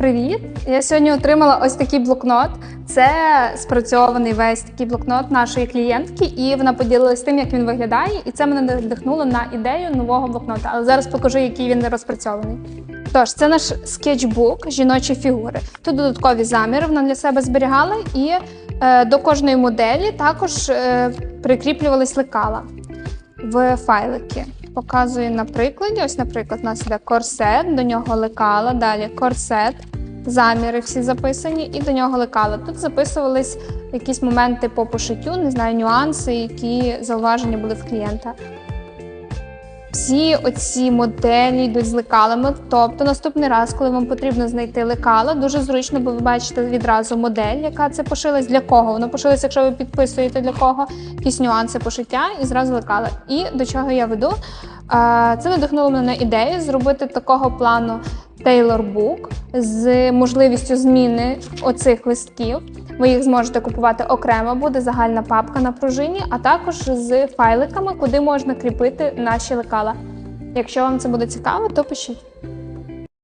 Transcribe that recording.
Привіт! Я сьогодні отримала ось такий блокнот. Це спрацьований весь такий блокнот нашої клієнтки, і вона поділилась тим, як він виглядає, і це мене надихнуло на ідею нового блокнота. Але зараз покажу, який він розпрацьований. Тож, це наш скетчбук жіночі фігури. Тут додаткові заміри вона для себе зберігала, і е, до кожної моделі також е, прикріплювались лекала в файлики. Показую на прикладі. Ось, наприклад, у нас іде корсет, до нього лекала, далі корсет, заміри всі записані, і до нього лекала. Тут записувались якісь моменти по пошиттю, не знаю, нюанси, які зауваження були в клієнта. Всі оці моделі йдуть з лекалами. Тобто, наступний раз, коли вам потрібно знайти лекала, дуже зручно, бо ви бачите відразу модель, яка це пошилась, для кого. Воно пошилось, якщо ви підписуєте для кого якісь нюанси пошиття, і зразу лекала. І до чого я веду? Це надихнуло мене на ідею зробити такого плану тейлор-бук з можливістю зміни оцих листків. Ви їх зможете купувати окремо, буде загальна папка на пружині, а також з файликами, куди можна кріпити наші лекала. Якщо вам це буде цікаво, то пишіть.